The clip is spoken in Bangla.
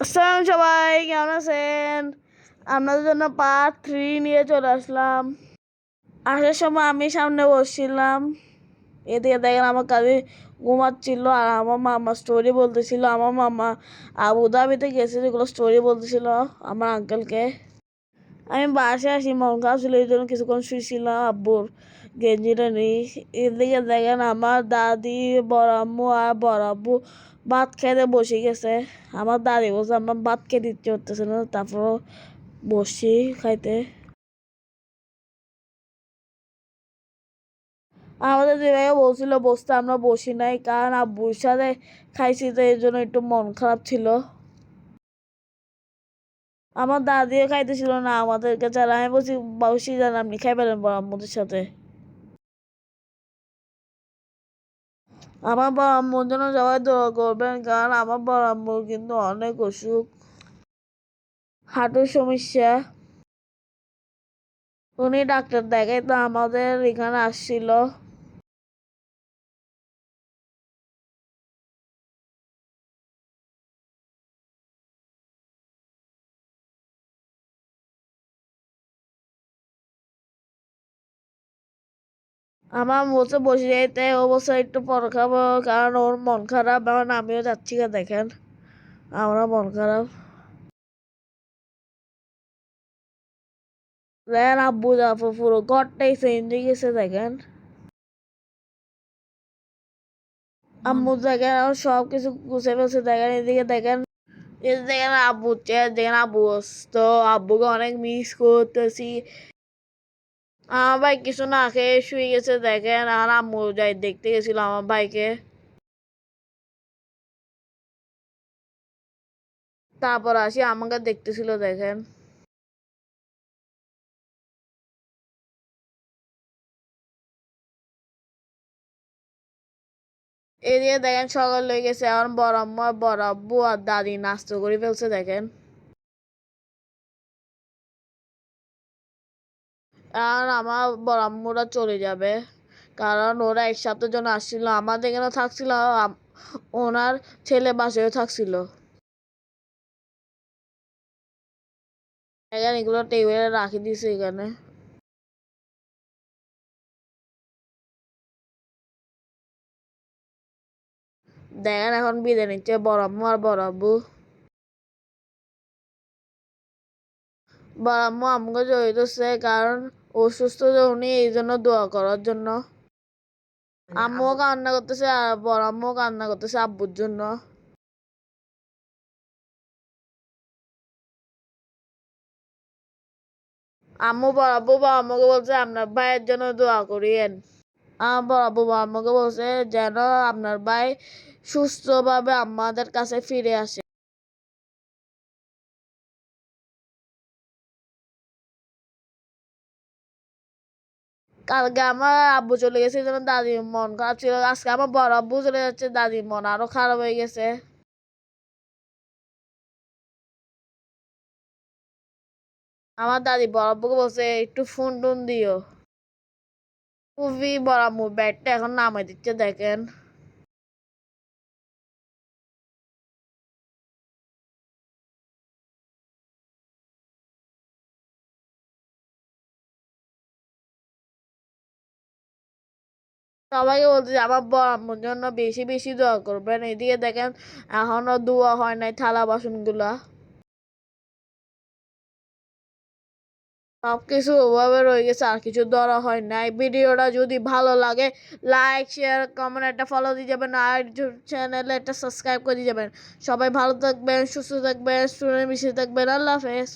আসসালাম সবাই, কেমন আছেন? আপনাদের জন্য পার্ট থ্রি নিয়ে চলে আসলাম। আসার সময় আমি সামনে বসছিলাম। এদিকে দেখেন আমার কাজে ঘুমাচ্ছিল আর আমার মামা স্টোরি বলতেছিল। আমার মামা আবুধাবিতে গেছে যেগুলো স্টোরি বলতেছিল আমার আঙ্কেলকে আমি বাসে আসি, মন খারাপ ছিল, এই জন্য কিছুক্ষণ শুয়েছিলাম আব্বুর গেঞ্জিটা নেই এদিকে দেখেন আমার দাদি, বড় আম্মু আর বড় আব্বু ভাত খেতে বসে গেছে। আমার দাদি বলছে আমার ভাত খেতে ইচ্ছে করতেছে না, তারপর বসছি খাইতে। আমাদের যেভাবে বলছিল, বসতে আমরা বসি নাই, কারণ আব্বুর সাথে খাইছি, তো এই জন্য একটু মন খারাপ ছিল। আমার দাদিও খাইতেছিল না, আমাদেরকে ছাড়া। আমি বলছি বসি যান, আপনি খাইবেন বড় আম্মুদের সাথে। আমার বাবা আম্মুর জন্য সবাই দোয়া করবেন, কারণ আমার বড় আম্মুর কিন্তু অনেক অসুখ। হাঁটুর সমস্যা। উনি ডাক্তার দেখাই তো আমাদের এখানে আসছিল। আমার বলছে বসে যাইতে বলছে, একটু পর খাব, কারণ ওর মন খারাপ, এখন আমিও যাচ্ছি গা, দেখেন। আমরা মন খারাপ। দেখেন আব্বু জাফর পুরো ঘরটাই চেঞ্জ হয়ে গেছে, দেখেন। আম্মু দেখেন আর সব কিছু গুছে ফেলছে, দেখেন এদিকে, দেখেন। যে দেখেন আব্বু দেখেন আব্বু তো আব্বুকে অনেক মিস করতেছি। আমার ভাই কিছু না খেয়ে শুয়ে গেছে, দেখেন। আর আম্মু যাই দেখতে গেছিল আমার ভাইকে। তারপর আসি আমাকে দেখতেছিল, দেখেন। এদিকে দেখেন সকাল হয়ে গেছে, এখন বড় আম্মু বড় আব্বু আর দাদি নাস্তা করে ফেলছে, দেখেন। আর আমার বড় আম্মুরা চলে যাবে। কারণ ওরা এক সপ্তাহের জন্য আসছিল, আমাদের এখানে থাকছিল ওনার ছেলে বাসায়ও থাকছিল। এখানে এগুলো টেবিলে রাখি দিছে এখানে। দেখেন এখন বিদায় নিচ্ছে বড় আর বড় বড় আম্মু আমাকে জড়িত হচ্ছে কারণ অসুস্থ উনি এই জন্য দোয়া করার জন্য। আম্মুও কান্না করতেছে আর বড় আম্মুও কান্না করতেছে আব্বুর জন্য। আম্মু বড় আব্বু আম্মুকে বলছে আপনার ভাইয়ের জন্য দোয়া করিয়েন। আমার বড় আব্বু আম্মুকে বলছে যেন আপনার ভাই সুস্থভাবে আমাদের কাছে ফিরে আসে। কালকে আমার আব্বু চলে গেছে এই জন্য দাদির মন খারাপ ছিল আজকে আমার বড় আব্বু চলে যাচ্ছে দাদির মন আরো খারাপ হয়ে গেছে আমার দাদি বড় আব্বুকে বলছে একটু ফোন টোন দিও খুবই বড় আম্মু ব্যাটটা এখন নামাই দিচ্ছে দেখেন সবাইকে বলতে আমার বড় আম্মুর জন্য বেশি বেশি দোয়া করবেন এদিকে দেখেন এখনও দোয়া হয় নাই থালা বাসনগুলা। সব কিছু ওভাবে রয়ে গেছে, আর কিছু ধরা হয় নাই। ভিডিওটা যদি ভালো লাগে লাইক শেয়ার কমেন্ট একটা ফলো দিয়ে যাবেন। আর চ্যানেলে একটা সাবস্ক্রাইব করে দিয়ে যাবেন। সবাই ভালো থাকবেন, সুস্থ থাকবেন স্টুডেন্ট থাকবেন। আল্লাহ হাফেজ।